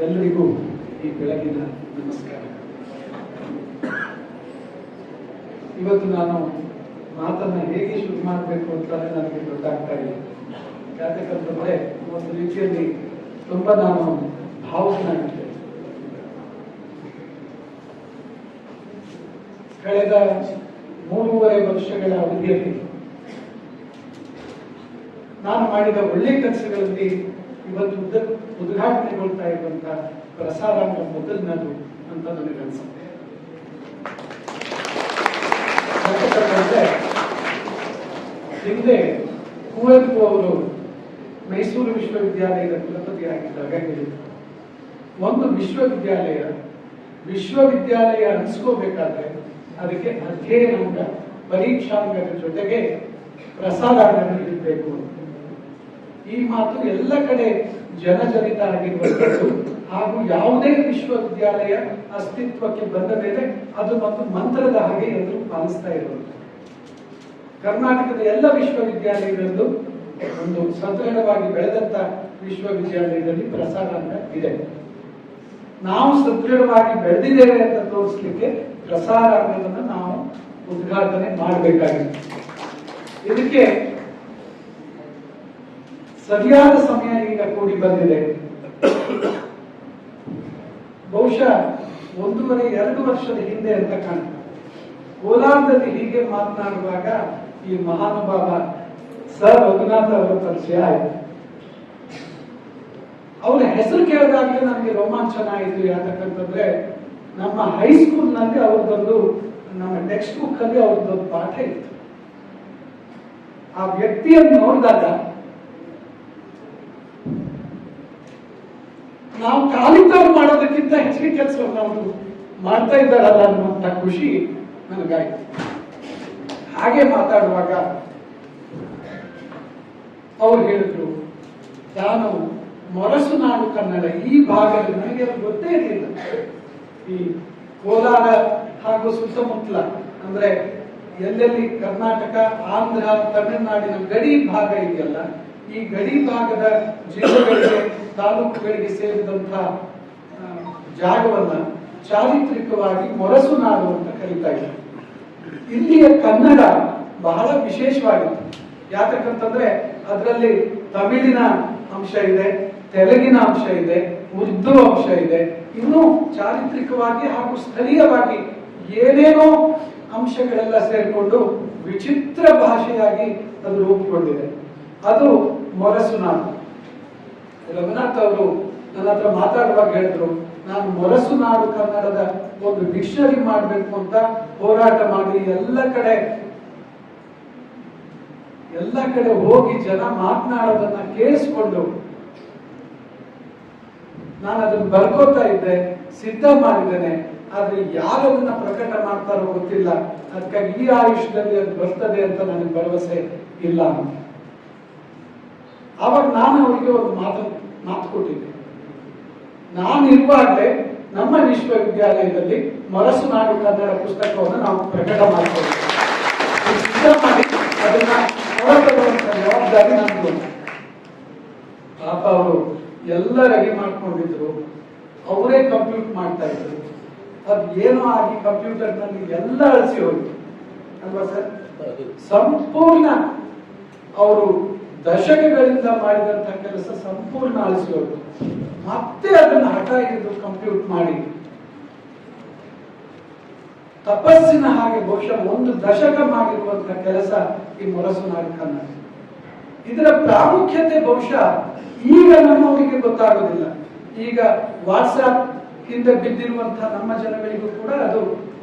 ಎಲ್ಲರಿಗೂ ಈ ಬೆಳಗಿನ ನಮಸ್ಕಾರ. ಇವತ್ತು ನಾನು ಮಾತನ್ನ ಹೇಗೆ ಶುರು ಮಾಡಬೇಕು ಅಂತಾನೆ ನನಗೆ ಗೊತ್ತಾಗ್ತಾ ಇಲ್ಲ. ಯಾಕಂತಂದ್ರೆ ಒಂದು ರೀತಿಯಲ್ಲಿ ತುಂಬಾ ನಾನು ಭಾವುಕನಾಗಿದ್ದೆ. ಕಳೆದ ಮೂರುವರೆ ವರ್ಷಗಳ ಅವಧಿಯಲ್ಲಿ ನಾನು ಮಾಡಿದ ಒಳ್ಳೆ ಕೆಲಸಗಳಲ್ಲಿ ಇವತ್ತು ಉದ್ದ ಉದ್ಘಾಟನೆಗೊಳ್ತಾ ಇರುವಂತ ಪ್ರಸಾರ ಮೊದಲನದು ಅಂತ ನನಗೆ ಅನ್ಸುತ್ತೆ ಹಿಂದೆ ಕುವೆಂಪು ಅವರು ಮೈಸೂರು ವಿಶ್ವವಿದ್ಯಾಲಯದ ಕುಲಪತಿಯಾಗಿದ್ದಾಗ ಹೇಳಿದ್ರು ಒಂದು ವಿಶ್ವವಿದ್ಯಾಲಯ ವಿಶ್ವವಿದ್ಯಾಲಯ ಅನಿಸ್ಕೋಬೇಕಾದ್ರೆ ಅದಕ್ಕೆ ಅಧ್ಯಯನ ಪರೀಕ್ಷಾಂಗದ ಜೊತೆಗೆ ಪ್ರಸಾರ ಇರಬೇಕು. ಈ ಮಾತು ಎಲ್ಲ ಕಡೆ ಜನಜನಿತ ಆಗಿರುವಂಥದ್ದು ಹಾಗೂ ಯಾವುದೇ ವಿಶ್ವವಿದ್ಯಾಲಯ ಅಸ್ತಿತ್ವಕ್ಕೆ ಬಂದ ಮೇಲೆ ಅದು ಮತ್ತು ಮಂತ್ರದ ಹಾಗೆ ಎಲ್ಲರೂ ಪಾಲಿಸ್ತಾ ಇರೋದು ಕರ್ನಾಟಕದ ಎಲ್ಲ ವಿಶ್ವವಿದ್ಯಾಲಯಗಳಲ್ಲೂ ಒಂದು ಸದೃಢವಾಗಿ ಬೆಳೆದಂತ ವಿಶ್ವವಿದ್ಯಾಲಯದಲ್ಲಿ ಪ್ರಸಾರ ಅಂತ ಇದೆ. ನಾವು ಸದೃಢವಾಗಿ ಬೆಳೆದಿದ್ದೇವೆ ಅಂತ ತೋರಿಸ್ಲಿಕ್ಕೆ ಪ್ರಸಾರಾಂಗವನ್ನು ನಾವು ಉದ್ಘಾಟನೆ ಮಾಡಬೇಕಾಗಿದೆ. ಇದಕ್ಕೆ ಸರಿಯಾದ ಸಮಯ ಈಗ ಕೂಡಿ ಬಂದಿದೆ. ಬಹುಶಃ ಒಂದೂವರೆ, ಎರಡು ವರ್ಷದ ಹಿಂದೆ ಅಂತ ಕಾಣ್ತದೆ. ಕೋಲಾರದಲ್ಲಿ ಹೀಗೆ ಮಾತನಾಡುವಾಗ ಈ ಮಹಾನುಭಾವ ಸರ್ ರಘುನಾಥ್ ಅವರ ಪರಿಚಯ ಆಯಿತು. ಅವರ ಹೆಸರು ಕೇಳಿದಾಗಲೇ ನಮಗೆ ರೋಮಾಂಚನ ಆಯಿತು ಯಾಕಂತಂದ್ರೆ ನಮ್ಮ ಹೈಸ್ಕೂಲ್ನಲ್ಲಿ ಅವ್ರದ್ದೊಂದು, ನಮ್ಮ ಟೆಕ್ಸ್ಟ್ ಬುಕ್ ಅಲ್ಲಿ ಅವ್ರದ್ದೊಂದು ಪಾಠ ಇತ್ತು. ಆ ವ್ಯಕ್ತಿಯನ್ನು ನೋಡಿದಾಗ ನಾವು ಕಾಲಿದ್ದವ್ರು ಮಾಡೋದಕ್ಕಿಂತ ಹೆಚ್ಚಿಗೆ ಕೆಲಸವನ್ನು ಅವರು ಮಾಡ್ತಾ ಇದ್ದಾರಲ್ಲ ಅನ್ನುವಂಥ ಖುಷಿ ನನಗಾಯ್ತು. ಹಾಗೆ ಮಾತಾಡುವಾಗ ಅವ್ರು ಹೇಳಿದ್ರು, ನಾನು ಮೊರಸು ನಾಡು ಕನ್ನಡ ಈ ಭಾಗದಲ್ಲಿ ನನಗೆ ಗೊತ್ತೇ ಇರಲಿಲ್ಲ. ಈ ಕೋಲಾರ ಹಾಗೂ ಸುತ್ತಮುತ್ತಲ ಅಂದ್ರೆ ಎಲ್ಲೆಲ್ಲಿ ಕರ್ನಾಟಕ, ಆಂಧ್ರ, ತಮಿಳುನಾಡಿನ ಗಡಿ ಭಾಗ ಇದೆಯಲ್ಲ, ಈ ಗಡಿ ಭಾಗದ ಜಿಲ್ಲೆಗಳಿಗೆ ತಾಲೂಕುಗಳಿಗೆ ಸೇರಿದಂತಹ ಜಾಗವನ್ನ ಚಾರಿತ್ರಿಕವಾಗಿ ಮೊರಸು ನಾಡು ಅಂತ ಕರೀತಾ ಇದ್ದಾರೆ ಇಲ್ಲಿಯ ಕನ್ನಡ ಬಹಳ ವಿಶೇಷವಾಗಿತ್ತು. ಯಾಕಂತಂದ್ರೆ ಅದರಲ್ಲಿ ತಮಿಳಿನ ಅಂಶ ಇದೆ, ತೆಲುಗಿನ ಅಂಶ ಇದೆ, ಉರ್ದು ಅಂಶ ಇದೆ. ಇನ್ನು ಚಾರಿತ್ರಿಕವಾಗಿ ಹಾಗೂ ಸ್ಥಳೀಯವಾಗಿ ಏನೇನೋ ಅಂಶಗಳೆಲ್ಲ ಸೇರಿಕೊಂಡು ವಿಚಿತ್ರ ಭಾಷೆಯಾಗಿ ಅದು ರೂಪುಗೊಂಡಿದೆ. ಅದು ಮೊರಸು ನಾಡು. ರಘುನಾಥ್ ಅವರು ನನ್ನ ಹತ್ರ ಮಾತಾಡುವಾಗ ಹೇಳಿದ್ರು, ನಾನು ಮೊರಸು ನಾಡು ಕನ್ನಡದ ಒಂದು ಡಿಕ್ಷನರಿ ಮಾಡಬೇಕು ಅಂತ ಹೋರಾಟ ಮಾಡಿ, ಎಲ್ಲ ಕಡೆ ಎಲ್ಲ ಕಡೆ ಹೋಗಿ ಜನ ಮಾತನಾಡೋದನ್ನ ಕೇಳಿಸ್ಕೊಂಡು ನಾನು ಅದನ್ನ ಬರ್ಕೋತಾ ಇದ್ದೆ, ಸಿದ್ಧ ಮಾಡಿದ್ದೇನೆ. ಆದ್ರೆ ಯಾರು ಅದನ್ನ ಪ್ರಕಟ ಮಾಡ್ತಾರೋ ಗೊತ್ತಿಲ್ಲ. ಅದಕ್ಕಾಗಿ ಈ ಆಯುಷ್ಯದಲ್ಲಿ ಅದು ಬರ್ತದೆ ಅಂತ ನನಗೆ ಭರವಸೆ ಇಲ್ಲ. ಅಂತ ಆವಾಗ ನಾನು ಅವರಿಗೆ ಒಂದು ಮಾತು ಮಾತು ಕೊಟ್ಟಿದ್ದೆ ನಾನು ಇರುವಾಗಲೇ ನಮ್ಮ ವಿಶ್ವವಿದ್ಯಾಲಯದಲ್ಲಿ ಮರಸು ನಾಡು ಕನ್ನಡ ಪುಸ್ತಕವನ್ನು ನಾವು ಪ್ರಕಟ ಮಾಡ್ತೇವೆ ಸಿದ್ಧ ಮಾಡಿ ಅದನ್ನ ಹೊರತರುವಂತ ಜವಾಬ್ದಾರಿ ನಮ್ದು ಪಾಪ ಅವರು ಎಲ್ಲ ರೆಡಿ ಮಾಡ್ಕೊಂಡಿದ್ರು. ಅವರೇ ಕಂಪ್ಯೂಟ್ ಮಾಡ್ತಾ ಇದ್ರು. ಅದು ಏನೋ ಆಗಿ ಕಂಪ್ಯೂಟರ್ನಲ್ಲಿ ಎಲ್ಲ ಅಳಿಸಿ ಹೋಯ್ತು. ಅಲ್ವಾ ಸರ್? ಸಂಪೂರ್ಣ ಅವರು ದಶಕಗಳಿಂದ ಮಾಡಿದಂತ ಕೆಲಸ ಸಂಪೂರ್ಣ ಅಳಿಸಿ ಹೋಯ್ತು ಮತ್ತೆ ಅದನ್ನು ಹಠ ಹಿಡಿದು ಕಂಪ್ಯೂಟ್ ಮಾಡಿ. ತಪಸ್ಸಿನ ಹಾಗೆ ಬಹುಶಃ ಒಂದು ದಶಕ ಮಾಡಿರುವಂತಹ ಕೆಲಸ ಈ ಮೊರಸು ನಾಡು ಕನ್ನಡ ಇದರ ಪ್ರಾಮುಖ್ಯತೆ ಬಹುಶಃ ಈಗ ನಮ್ಮವರಿಗೆ ಗೊತ್ತಾಗೋದಿಲ್ಲ. ಈಗ ವಾಟ್ಸ್ಆಪ್ ಹಿಂದೆ ಬಿದ್ದಿರುವಂತಹ ನಮ್ಮ ಜನಗಳಿಗೂ ಕೂಡ ಅದು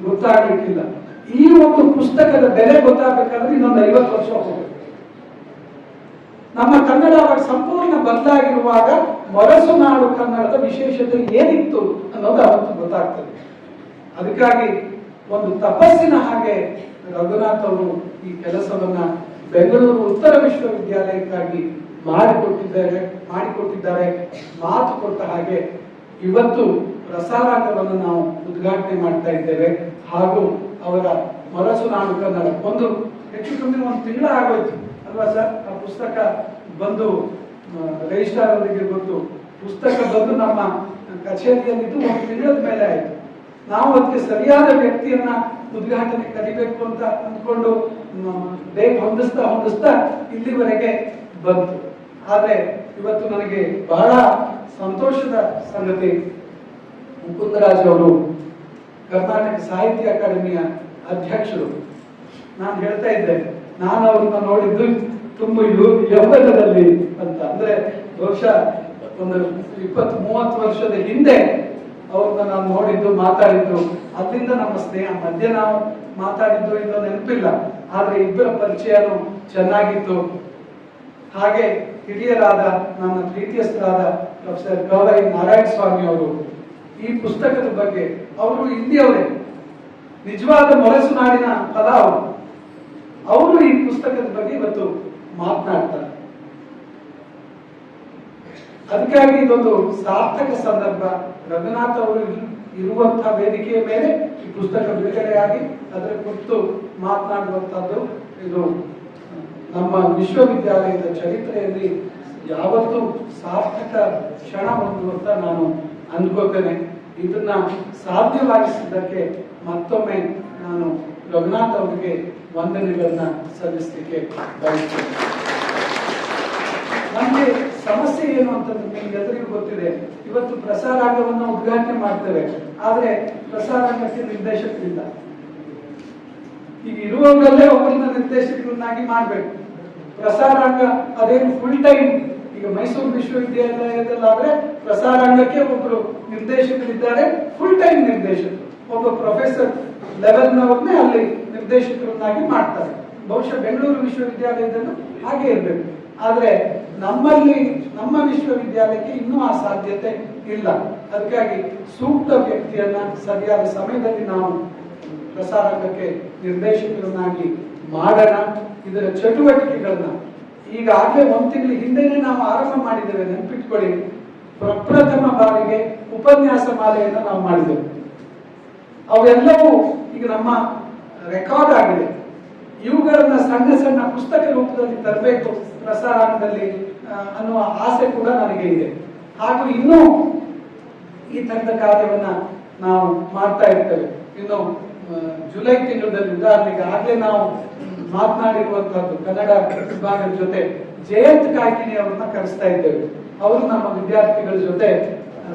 ಗೊತ್ತಾಗಲಿಕ್ಕಿಲ್ಲ. ಈ ಒಂದು ಪುಸ್ತಕದ ಬೆಲೆ ಗೊತ್ತಾಗಬೇಕಾದ್ರೆ ಇನ್ನೊಂದು ಐವತ್ತು ವರ್ಷ ನಮ್ಮ ಕನ್ನಡ ಅವಾಗ ಸಂಪೂರ್ಣ ಬದಲಾಗಿರುವಾಗ ಮೊರಸು ನಾಡು ಕನ್ನಡದ ವಿಶೇಷತೆ ಏನಿತ್ತು ಅನ್ನೋದು ಅವತ್ತು ಗೊತ್ತಾಗ್ತದೆ. ಅದಕ್ಕಾಗಿ ಒಂದು ತಪಸ್ಸಿನ ಹಾಗೆ ರಘುನಾಥ್ ಅವರು ಈ ಕೆಲಸವನ್ನ ಬೆಂಗಳೂರು ಉತ್ತರ ವಿಶ್ವವಿದ್ಯಾಲಯಕ್ಕಾಗಿ ಮಾಡಿಕೊಟ್ಟಿದ್ದಾರೆ ಮಾಡಿಕೊಟ್ಟಿದ್ದಾರೆ, ಮಾತು ಕೊಟ್ಟ ಹಾಗೆ ಇವತ್ತು ಪ್ರಸಾರಾಂಗವನ್ನು ನಾವು ಉದ್ಘಾಟನೆ ಮಾಡ್ತಾ ಇದ್ದೇವೆ. ಹಾಗೂ ಅವರ ಮೊರಸು ನಾಡು ಕನ್ನಡ ಒಂದು ಹೆಚ್ಚು ಕಮ್ಮಿ ಒಂದು ತಿಂಗಳ ಆಗೋಯ್ತು. ಅಲ್ವಾ ಸರ್? ಆ ಪುಸ್ತಕ ಬಂದು ರಿಜಿಸ್ಟ್ರಾರ್ ಅವರಿಗೆ ಗೊತ್ತು. ಪುಸ್ತಕ ಬಂದು ನಮ್ಮ ಕಚೇರಿಯಲ್ಲಿದ್ದು ಒಂದು ತಿಂಗಳ ಮೇಲೆ ಆಯಿತು. ನಾವು ಅದಕ್ಕೆ ಸರಿಯಾದ ವ್ಯಕ್ತಿಯನ್ನ ಉದ್ಘಾಟನೆ ಕರಿಬೇಕು ಅಂತ ಅಂದ್ಕೊಂಡು ಬೇಗ ಹೊಂದಿಸ್ತಾ ಹೊಂದಿಸ್ತಾ ಇಲ್ಲಿವರೆಗೆ ಬಂತು. ಆದರೆ ಇವತ್ತು ನನಗೆ ಬಹಳ ಸಂತೋಷದ ಸಂಗತಿ. ಮುಕುಂದರಾಜ್ ಅವರು ಕರ್ನಾಟಕ ಸಾಹಿತ್ಯ ಅಕಾಡೆಮಿಯ ಅಧ್ಯಕ್ಷರು. ನಾನು ಹೇಳ್ತಾ ಇದ್ದೆ, ನಾನು ಅವ್ರನ್ನ ನೋಡಿದ್ದು ತುಂಬ ಯೌವನದಲ್ಲಿ ಅಂತ. ಅಂದ್ರೆ ಬಹುಶಃ ಒಂದು ಇಪ್ಪತ್ ಮೂವತ್ತು ವರ್ಷದ ಹಿಂದೆ ಅವ್ರನ್ನ ನಾನು ನೋಡಿದ್ದು, ಮಾತಾಡಿದ್ದು. ಅಲ್ಲಿಂದ ನಮ್ಮ ಸ್ನೇಹ, ಮಧ್ಯ ನಾವು ಮಾತಾಡಿದ್ದು ಇದು ನೆನಪಿಲ್ಲ. ಆದ್ರೆ ಇಬ್ಬರ ಪರಿಚಯನೂ ಚೆನ್ನಾಗಿತ್ತು. ಹಾಗೆ ಹಿರಿಯರಾದ ನನ್ನ ಪ್ರೀತಿಯಸ್ಥರಾದ ಪ್ರೊಫೆಸರ್ ಗೌರೈ ನಾರಾಯಣ ಸ್ವಾಮಿ ಅವರು. ಈ ಪುಸ್ತಕದ ಬಗ್ಗೆ ಅವರು ಇಲ್ಲಿಯವರೇ. ನಿಜವಾದ ಮೊರಸು ನಾಡಿನ ಪದ ಅವರು. ಅವರು ಈ ಪುಸ್ತಕದ ಬಗ್ಗೆ ಇವತ್ತು ಮಾತನಾಡ್ತಾರೆ. ಅದಕ್ಕಾಗಿ ಇದೊಂದು ಸಾರ್ಥಕ ಸಂದರ್ಭ. ರಘುನಾಥ್ ಅವರು ಇರು- ಇರುವಂತಹ ವೇದಿಕೆಯ ಮೇಲೆ ಈ ಪುಸ್ತಕ ಬಿಡುಗಡೆಯಾಗಿ ಅದರ ಕುರಿತು ಮಾತನಾಡುವಂತಹದ್ದು ಇದು ನಮ್ಮ ವಿಶ್ವವಿದ್ಯಾಲಯದ ಚರಿತ್ರೆಯಲ್ಲಿ ಯಾವತ್ತೂ ಸಾರ್ಥಕ ಕ್ಷಣ ಒಂದು ಅಂತ ನಾನು ಅನ್ಕೋತೇನೆ ಇದನ್ನ ಸಾಧ್ಯವಾಗಿಸಿದ್ದಕ್ಕೆ ಮತ್ತೊಮ್ಮೆ ನಾನು ರಘುನಾಥ್ ಅವರಿಗೆ ವಂದನೆಗಳನ್ನ ಸಲ್ಲಿಸಲಿಕ್ಕೆ ಬಯಸ್ತೇನೆ. ನಮಗೆ ಸಮಸ್ಯೆ ಏನು ಅಂತಂದ್ರೆ ನಿಮ್ಗೆಲ್ಲರಿಗೂ ಗೊತ್ತಿದೆ, ಇವತ್ತು ಪ್ರಸಾರಾಂಗವನ್ನು ಉದ್ಘಾಟನೆ ಮಾಡ್ತೇವೆ, ಆದ್ರೆ ಪ್ರಸಾರಾಂಗಕ್ಕೆ ನಿರ್ದೇಶಕರಿಲ್ಲ. ಈಗ ಇರುವವರಲ್ಲೇ ಒಬ್ಬರನ್ನ ನಿರ್ದೇಶಕರನ್ನಾಗಿ ಮಾಡ್ಬೇಕು. ಪ್ರಸಾರಾಂಗ ಅದೇನು ಫುಲ್ ಟೈಮ್ ಈಗ ಮೈಸೂರು ವಿಶ್ವವಿದ್ಯಾಲಯದಲ್ಲಾದ್ರೆ ಪ್ರಸಾರಾಂಗಕ್ಕೆ ಒಬ್ಬರು ನಿರ್ದೇಶಕರಿದ್ದಾರೆ ಫುಲ್ ಟೈಮ್ ನಿರ್ದೇಶಕರು. ಒಬ್ಬ ಪ್ರೊಫೆಸರ್ ಲೆವೆಲ್ನವ್ರನ್ನೇ ಅಲ್ಲಿ ನಿರ್ದೇಶಕರನ್ನಾಗಿ ಮಾಡ್ತಾರೆ. ಬಹುಶಃ ಬೆಂಗಳೂರು ವಿಶ್ವವಿದ್ಯಾಲಯದಲ್ಲೂ ಹಾಗೆ ಇರಬೇಕು. ಆದರೆ ನಮ್ಮಲ್ಲಿ, ನಮ್ಮ ವಿಶ್ವವಿದ್ಯಾಲಯಕ್ಕೆ ಇನ್ನೂ ಆ ಸಾಧ್ಯತೆ ಇಲ್ಲ. ಅದಕ್ಕಾಗಿ ಸೂಕ್ತ ವ್ಯಕ್ತಿಯನ್ನ ಸರಿಯಾದ ಸಮಯದಲ್ಲಿ ನಾವು ಪ್ರಸಾರಾಂಗಕ್ಕೆ ನಿರ್ದೇಶಕರನ್ನಾಗಿ ಮಾಡೋಣ. ಇದರ ಚಟುವಟಿಕೆಗಳನ್ನ ಈಗಾಗಲೇ ಒಂದು ತಿಂಗಳ ಹಿಂದೆನೆ ನಾವು ಆರಂಭ ಮಾಡಿದ್ದೇವೆ. ನೆನಪಿಟ್ಕೊಳ್ಳಿ. ಪ್ರಪ್ರಥಮ ಬಾರಿಗೆ ಉಪನ್ಯಾಸ ಮಾಲೆಯನ್ನು ನಾವು ಮಾಡಿದ್ದೇವೆ. ಅವೆಲ್ಲವೂ ಈಗ ನಮ್ಮ ರೆಕಾರ್ಡ್ ಆಗಿದೆ. ಇವುಗಳನ್ನ ಸಣ್ಣ ಸಣ್ಣ ಪುಸ್ತಕ ರೂಪದಲ್ಲಿ ತರಬೇಕು ಪ್ರಸಾರದಲ್ಲಿ ಅನ್ನುವ ಆಸೆ ಕೂಡ ನನಗೆ ಇದೆ. ಹಾಗೂ ಇನ್ನೂ ಈ ತರದ ಕಾರ್ಯವನ್ನ ನಾವು ಮಾಡ್ತಾ ಇರ್ತೇವೆ. ಇನ್ನು ಜುಲೈ ತಿಂಗಳಲ್ಲಿ ಉದಾಹರಣೆಗೆ ಆಗ್ಲೇ ನಾವು ಮಾತನಾಡಿರುವಂತಹದ್ದು ಕನ್ನಡ ವಿಭಾಗದ ಜೊತೆ ಜಯಂತ್ ಕಾಯ್ಕಿಣಿ ಅವರನ್ನ ಕರೆಸ್ತಾ ಇದ್ದೇವೆ. ಅವರು ನಮ್ಮ ವಿದ್ಯಾರ್ಥಿಗಳ ಜೊತೆ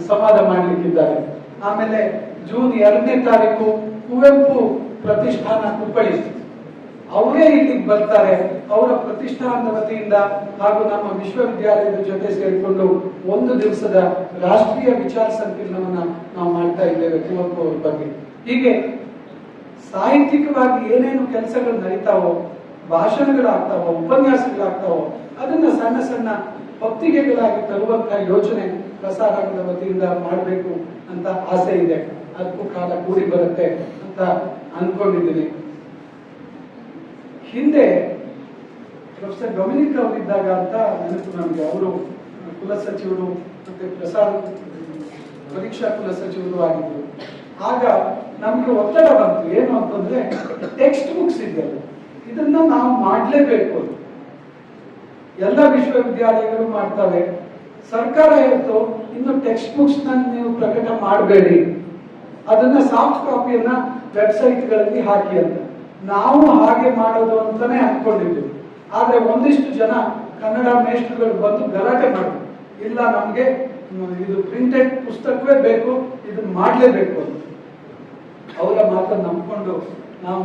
ಸಂವಾದ ಮಾಡಲಿಕ್ಕಿದ್ದಾರೆ. ಆಮೇಲೆ ಜೂನ್ ಎರಡನೇ ತಾರೀಕು ಕುವೆಂಪು ಪ್ರತಿಷ್ಠಾನ ಕುಪ್ಪಳಿಸಿ. ಅವರೇ ಇಲ್ಲಿಗೆ ಬರ್ತಾರೆ. ಅವರ ಪ್ರತಿಷ್ಠಾನದ ವತಿಯಿಂದ ಹಾಗೂ ನಮ್ಮ ವಿಶ್ವವಿದ್ಯಾಲಯದ ಜೊತೆ ಸೇರಿಕೊಂಡು ಒಂದು ದಿವಸದ ರಾಷ್ಟ್ರೀಯ ವಿಚಾರ ಸಂಕಿರಣವನ್ನ ನಾವು ಮಾಡ್ತಾ ಇದ್ದೇವೆ ಕುವೆಂಪು ಅವ್ರ ಬಗ್ಗೆ. ಹೀಗೆ ಸಾಹಿತ್ಯಿಕವಾಗಿ ಏನೇನು ಕೆಲಸಗಳು ನಡೀತಾವೋ, ಭಾಷಣಗಳಾಗ್ತಾವೋ, ಉಪನ್ಯಾಸಗಳಾಗ್ತಾವೋ, ಅದನ್ನ ಸಣ್ಣ ಸಣ್ಣ ಪತ್ರಿಕೆಗಳಾಗಿ ತರುವಂತಹ ಯೋಚನೆ ಪ್ರಸಾರಾಂಗದ ವತಿಯಿಂದ ಮಾಡಬೇಕು ಅಂತ ಆಸೆ ಇದೆ. ಅದಕ್ಕೂ ಕಾಲ ಕೂಡಿ ಬರುತ್ತೆ ಅಂತ ಅನ್ಕೊಂಡಿದ್ದೀನಿ. ಹಿಂದೆ ಪ್ರೊಫೆಸರ್ ಡೊಮಿನಿಕ್ ಅವರಿದ್ದಾಗ ಅಂತ ನೆನಪು ನಮಗೆ. ಅವರು ಕುಲಸಚಿವರು ಮತ್ತೆ ಪ್ರಸಾದ್ ಪರೀಕ್ಷಾ ಕುಲಸಚಿವರು ಆಗಿದ್ರು ಆಗ ನಮ್ಗೆ ಒತ್ತಡ ಬಂತು. ಏನು ಅಂತಂದ್ರೆ ಟೆಕ್ಸ್ಟ್ ಬುಕ್ಸ್ ಇದ್ದವು. ಇದನ್ನ ನಾವು ಮಾಡಲೇಬೇಕು. ಎಲ್ಲ ವಿಶ್ವವಿದ್ಯಾಲಯಗಳು ಮಾಡ್ತವೆ. ಸರ್ಕಾರ ಹೇಳ್ತು, ಇನ್ನು ಟೆಕ್ಸ್ಟ್ ಬುಕ್ಸ್ ನೀವು ಪ್ರಕಟ ಮಾಡಬೇಡಿ. ಅದನ್ನ ಸಾಫ್ಟ್ ಕಾಪಿಯನ್ನ ವೆಬ್ಸೈಟ್ಗಳಲ್ಲಿ ಹಾಕಿ ಅಂತ. ನಾವು ಹಾಗೆ ಮಾಡೋದು ಅಂತಾನೆ ಅನ್ಕೊಂಡಿದ್ವಿ ಆದ್ರೆ ಒಂದಿಷ್ಟು ಜನ ಕನ್ನಡ ಮೇಷ್ಟ್ರುಗಳು ಬಂದು ಗಲಾಟೆ ಮಾಡಿದ್ರು ಇಲ್ಲ, ನಮ್ಗೆ ಇದು ಪ್ರಿಂಟೆಡ್ ಪುಸ್ತಕವೇ ಬೇಕು ಇದನ್ನ ಮಾಡಲೇಬೇಕು ಅಂತ. ಅವರ ಮಾತನ್ನು ನಂಬಿಕೊಂಡು ನಾವು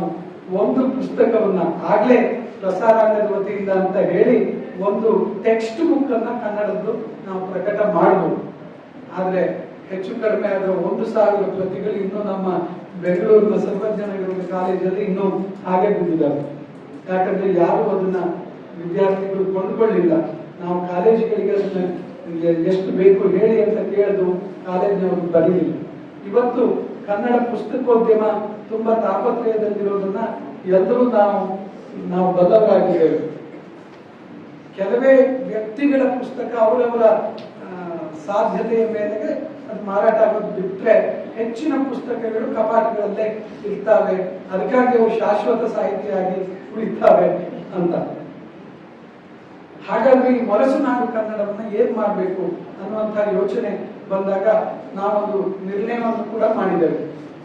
ಒಂದು ಪುಸ್ತಕವನ್ನ ಆಗ್ಲೇ ಪ್ರಸಾರಾಂಗದ ವತಿಯಿಂದ ಅಂತ ಹೇಳಿ ಒಂದು ಟೆಕ್ಸ್ಟ್ ಬುಕ್ ಅನ್ನ ಕನ್ನಡದ್ದು ನಾವು ಪ್ರಕಟ ಮಾಡಬಹುದು ಆದ್ರೆ ಹೆಚ್ಚು ಕಡಿಮೆ ಆದ್ರೆ ಒಂದು ಸಾವಿರ ಪ್ರತಿಗಳು ಇನ್ನೂ ನಮ್ಮ ಬೆಂಗಳೂರಿನ ಸರ್ವಜ್ಞನಗರದ ಕಾಲೇಜಲ್ಲಿ ಇನ್ನೂ ಹಾಗೆ ಬಿದ್ದಿದ್ದಾವೆ. ಯಾಕಂದ್ರೆ ಯಾರು ಅದನ್ನ ವಿದ್ಯಾರ್ಥಿಗಳು ಕೊಂಡುಕೊಳ್ಳಿಲ್ಲ. ನಾವು ಕಾಲೇಜುಗಳಿಗೆ ಅದನ್ನ ಎಷ್ಟು ಬೇಕು ಹೇಳಿ ಅಂತ ಕೇಳಿದ್ರು ಕಾಲೇಜಿನವರು ಬರೀಲಿಲ್ಲ. ಇವತ್ತು ಕನ್ನಡ ಪುಸ್ತಕೋದ್ಯಮ ತುಂಬಾ ತಾಪತ್ರಯದಲ್ಲಿರೋದನ್ನ ಎಲ್ಲರೂ ನಾವು ನಾವು ಬದಲಾಗಿದ್ದೇವೆ ಕೆಲವೇ ವ್ಯಕ್ತಿಗಳ ಪುಸ್ತಕ ಅವರವರ ಸಾಧ್ಯತೆಯ ಮೇರೆಗೆ ಅದು ಮಾರಾಟ ಆಗೋದು ಬಿಟ್ಟರೆ ಹೆಚ್ಚಿನ ಪುಸ್ತಕಗಳು ಕಪಾಟಗಳಲ್ಲೇ ಇರ್ತವೆ. ಅದಕ್ಕಾಗಿ ಅವು ಶಾಶ್ವತ ಸಾಹಿತ್ಯವಾಗಿ ಉಳಿತಾವೆ ಅಂತ. ಹಾಗಾಗಿ ಮೊರಸು ನಾಡು ಕನ್ನಡವನ್ನ ಏನ್ ಮಾಡಬೇಕು ಅನ್ನುವಂಥ ಯೋಚನೆ ಬಂದಾಗ ನಾವೊಂದು ನಿರ್ಣಯವನ್ನು ಕೂಡ ಮಾಡಿದ್ದೇವೆ.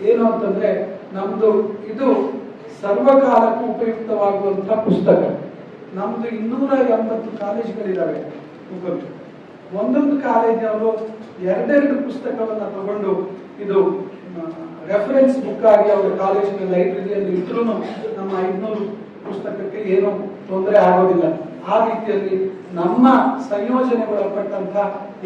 ಏನು ಅಂತಂದ್ರೆ ನಮ್ದು ಇದು ಸರ್ವಕಾಲಕ್ಕೂ ಉಪಯುಕ್ತವಾಗುವಂತಹ ಪುಸ್ತಕ. ನಮ್ದು ಇನ್ನೂರ ಎಂಬತ್ತು ಕಾಲೇಜ್ಗಳಿದ್ದಾವೆ ಒಂದೊಂದು ಕಾಲೇಜಿನವರು ಎರಡೆರಡು ಪುಸ್ತಕವನ್ನ ತಗೊಂಡು ಇದು ರೆಫರೆನ್ಸ್ ಬುಕ್ ಆಗಿ ಅವರ ಕಾಲೇಜಿನ ಲೈಬ್ರರಿಯಲ್ಲಿ ಇದ್ರೂ ನಮ್ಮ ಐದ್ನೂರು ಪುಸ್ತಕಕ್ಕೆ ಏನು ತೊಂದರೆ ಆಗೋದಿಲ್ಲ. ಆ ರೀತಿಯಲ್ಲಿ ನಮ್ಮ ಸಂಯೋಜನೆಗೊಳಪಟ್ಟಂತ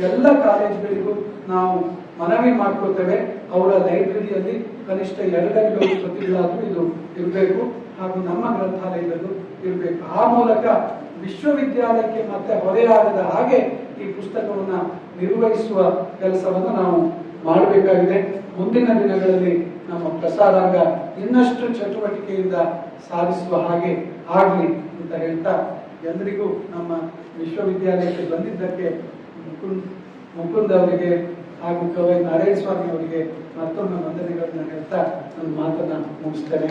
ಎಲ್ಲ ಕಾಲೇಜುಗಳಿಗೂ ನಾವು ಮನವಿ ಮಾಡ್ಕೋತೇವೆ. ಅವರ ಲೈಬ್ರರಿಯಲ್ಲಿ ಕನಿಷ್ಠ ಎರಡೆರಡು ಪ್ರತಿಗಳಾದ್ರೂ ಇದು ಇರಬೇಕು ಹಾಗೂ ನಮ್ಮ ಗ್ರಂಥಾಲಯದಲ್ಲೂ ಇರಬೇಕು. ಆ ಮೂಲಕ ವಿಶ್ವವಿದ್ಯಾಲಯಕ್ಕೆ ಮತ್ತೆ ಹೊರೆಯಾಗದ ಹಾಗೆ ಈ ಪುಸ್ತಕವನ್ನು ನಿರ್ವಹಿಸುವ ಕೆಲಸವನ್ನು ನಾವು ಮಾಡಬೇಕಾಗಿದೆ. ಮುಂದಿನ ದಿನಗಳಲ್ಲಿ ನಮ್ಮ ಪ್ರಸಾರಾಂಗ ಇನ್ನಷ್ಟು ಚಟುವಟಿಕೆಯಿಂದ ಸಾಧಿಸುವ ಹಾಗೆ ಆಗಲಿ ಅಂತ ಹೇಳ್ತಾ ಎಲ್ಲರಿಗೂ ನಮ್ಮ ವಿಶ್ವವಿದ್ಯಾಲಯಕ್ಕೆ ಬಂದಿದ್ದಕ್ಕೆ ಮುಕುಂದ್ ಮುಕುಂದ್ ಅವರಿಗೆ ಹಾಗೂ ಕವಿ ನಾರಾಯಣ ಸ್ವಾಮಿ ಅವರಿಗೆ ಮತ್ತೊಮ್ಮೆ ವಂದನೆಗಳನ್ನು ಹೇಳ್ತಾ ನನ್ನ ಮಾತನ್ನು ಮುಗಿಸ್ತೇನೆ.